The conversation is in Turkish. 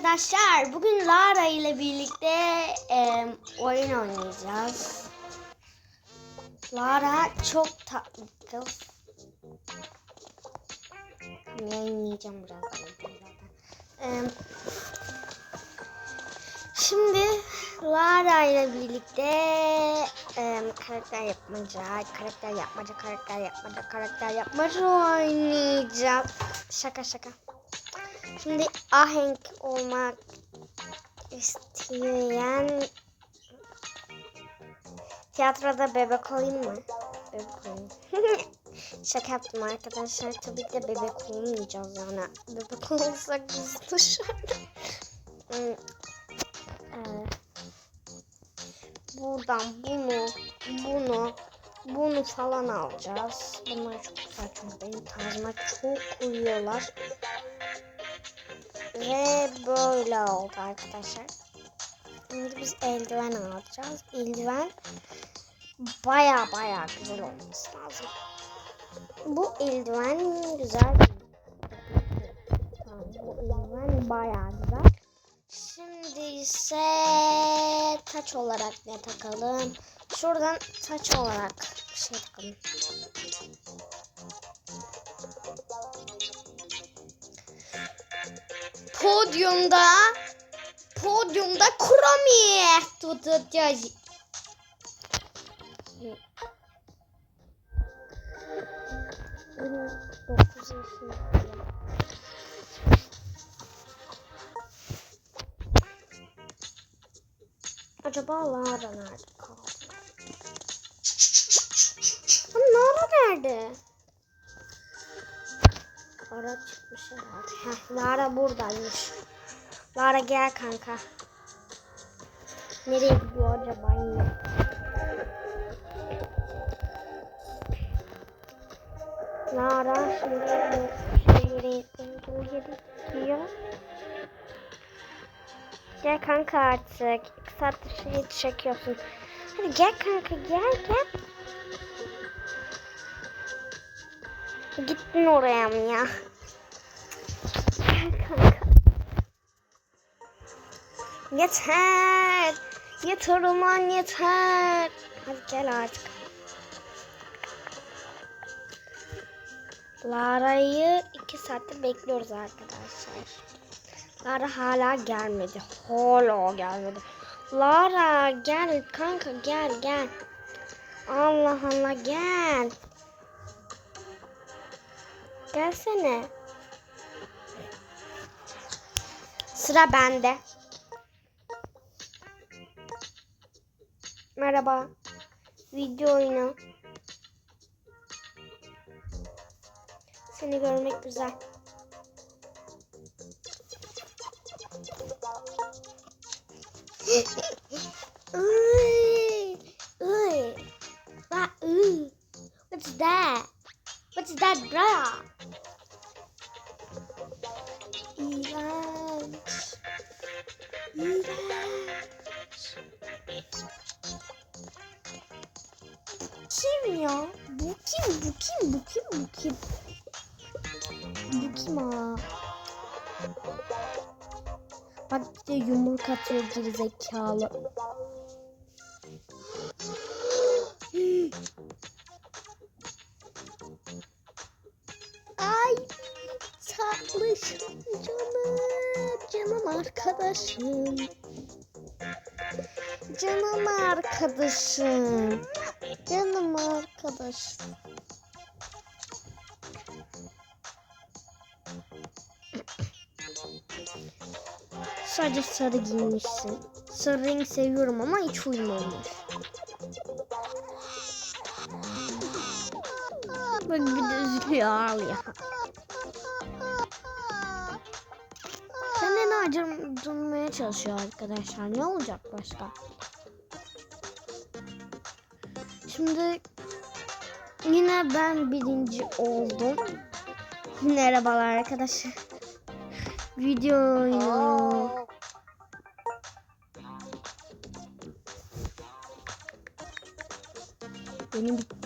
arkadaşlar. Bugün Lara ile birlikte e, oyun oynayacağız. Lara çok tatlı kız. Yayınlayacağım birazdan. E, şimdi Lara ile birlikte e, karakter yapmaca, karakter yapmaca, karakter yapmaca, karakter yapmaca oynayacağız. Şaka şaka. Şimdi ahenk olmak isteyen tiyatroda bebek olayım mı? Bebek olayım. Şaka yaptım arkadaşlar. Tabii ki de bebek olmayacağız yani. Bebek olursak biz dışarıda. Hmm, ee, Buradan bunu, bunu, bunu falan alacağız. Bunlar çok güzel çünkü benim tarzıma çok uyuyorlar. Ve böyle oldu arkadaşlar. Şimdi biz eldiven alacağız. Eldiven baya baya güzel olması lazım. Bu eldiven güzel. Bu eldiven baya güzel. Şimdi ise taç olarak ne takalım? Şuradan taç olarak bir şey takalım. Podyumda Podyumda Kromi tutacağız. Yaşındayım. Acaba Lara nerede kaldı? Lara nerede? Lara çıkmış herhalde. Heh, Lara buradaymış. Lara gel kanka. Nereye gidiyor acaba yine? Lara şimdi şeyleri olduğu yere gidiyor. Gel kanka artık. İki saattir şey çekiyorsun. Hadi gel kanka gel gel. Gittin oraya mı ya? Yeter. Yeter ulan yeter. Hadi gel artık. Lara'yı iki saattir bekliyoruz arkadaşlar. Lara hala gelmedi. Hala gelmedi. Lara gel kanka gel gel. Allah Allah gel. Gelsene. Sıra bende. Merhaba. Video oyunu. Seni görmek güzel. Ooh, ooh. What, ooh. What's that? What's that? İğrenç. İğrenç. Kim ya? Bu kim? Bu kim? Bu kim? Bu kim? Bu kim ha? Bak bir de yumruk atıyor gerizekalı. Ay tatlışım canım, canım arkadaşım. Canım arkadaşım. Canım arkadaşım. Sadece sarı giymişsin. Sarı renk seviyorum ama hiç uyumamış. Bak bir de üzülüyor ağlıyor. Kendini acındırmaya çalışıyor arkadaşlar. Ne olacak başka? Şimdi yine ben birinci oldum. Merhabalar arkadaşlar. Video. Benim bitti.